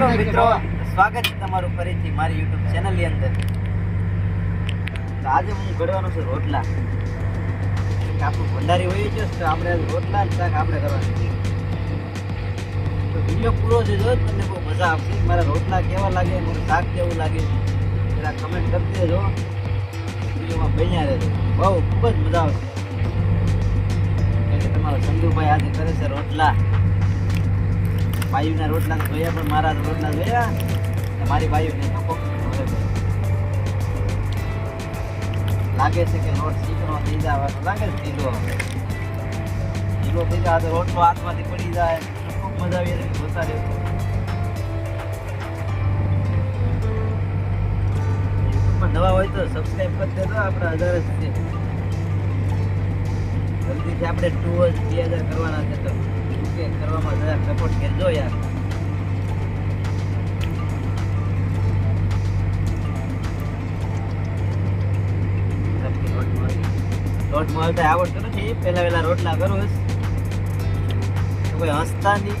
Hello મિત્રો સ્વાગત છે તમારું ફરીથી મારી યુટ્યુબ ચેનલની અંદર. આજે હું ઘડવાનો છું રોટલા. આપણું ભંડારી હોય છે તો આપણે રોટલા જ શાક આપણે કરવાનું છે તો વીડિયો પૂરો જોજો તમને બહુ મજા આવશે. મારા રોટલા કેવા લાગે મારું શાક કેવું લાગે જરા કમેન્ટ કરી દેજો. વિડીયોમાં બન્યા રહેજો. બહુ ખૂબ જ મજા આવશે. તમારો ચંદુભાઈ આજે કરે છે રોટલા. બાયુના રોટલા જોયા પણ મારા રોટલા જોયા ને મારી બાયુને લાગે છે કે રોટ ચીકણો થઈ જવાનો લાગે છે ઢીલો. ઢીલો થઈ જાય તો રોટલો હાથમાંથી પડી જાય. ખૂબ મજા આવી રહી જોતા યુટ્યુબમાં નવા હોય તો સબસ્ક્રાઈબ કરી દેજો, આપણે હજાર જ છે જલ્દીથી આપણે ટુ બે હજાર કરવાના છે તો. કે કરવામાં જરા સપોર્ટ કરજો યાર. લોટ મળતા આવડતું નથી. પેલા પેલા રોટલા કરું કોઈ હસતા નહીં.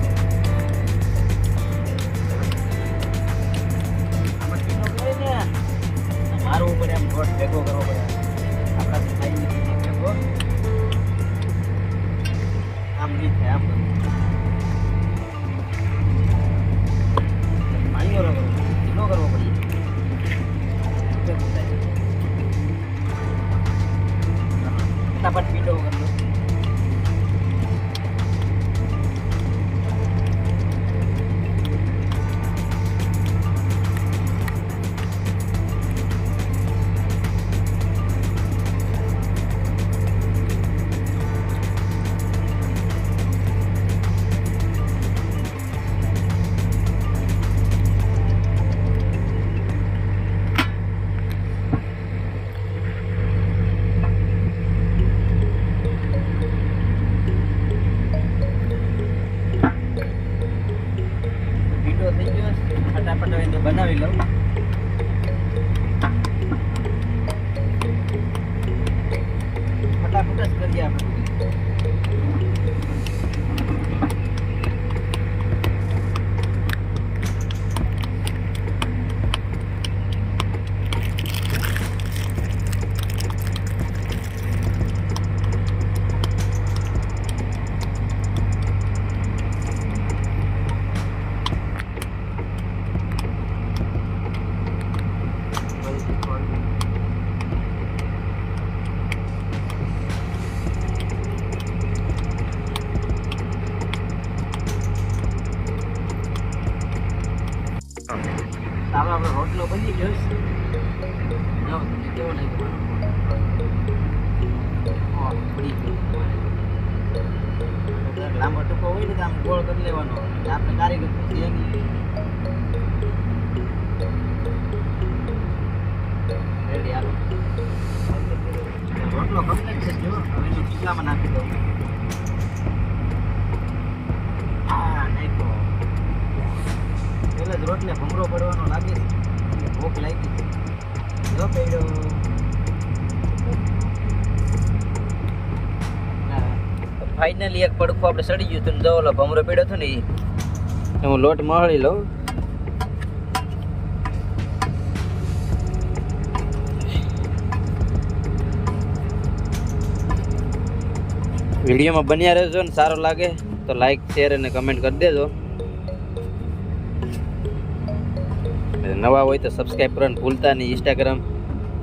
ફટાફટ જ કરીએ આપણે આપણો રોટલો બની ગયો છે. જો તમને કેવો લાગ્યો ઓહ, બળી ગયો. લાંબો ટૂંકો હોય ને તો આમ ગોળ કરી લેવાનો. આપણે કારીગર તો છે નહીં. રેડી હાલો. રોટલો કમ્પ્લીટ જો હવે એનો નાખી દઉં આ નાખ્યો જ ભમરો પડવાનો લાગે છે. એટલે ભૂખ લાગી છે. જો પડ્યો ફાઇનલી એક પડખું આપણે સડી ગયું હતું ને જો ઓલો ભમરો પડ્યો હતો ને એ હું લોટ મળી લઉં વિડીયોમાં બન્યા રહેજો ને સારો લાગે તો લાઈક શેર અને કમેન્ટ કરી દેજો. નવા હોય તો સબસ્ક્રાઈબ કરવાનું ભૂલતા નહીં. ઇન્સ્ટાગ્રામ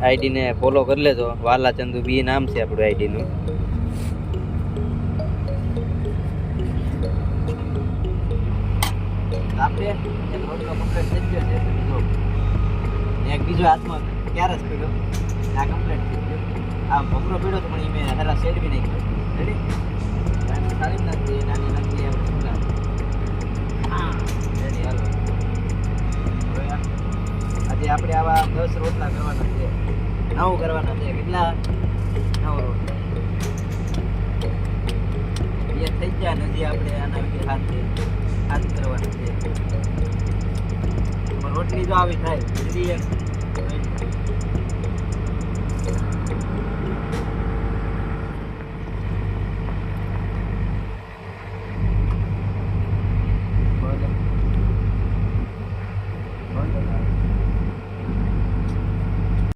આઈડીને ફોલો કરી લેજો. વાલા ચંદુ બી નામ છે આપણું આઈડીનું એક બીજો હાથમાં ક્યારે જ પીડ્યો? આ કમ્પ્લેટ થઈ ગયો. આ ભમરો પીડ્યો તો પણ એ મેં હરા શેડ બી નાખ્યો. રેડી નવું કરવાના છે, કેટલા? નવો રોટલા બે થઈ ગયા નથી આપણે આના વિશે હાથ હાથ કરવાના છે. રોટલી જો આવી થાય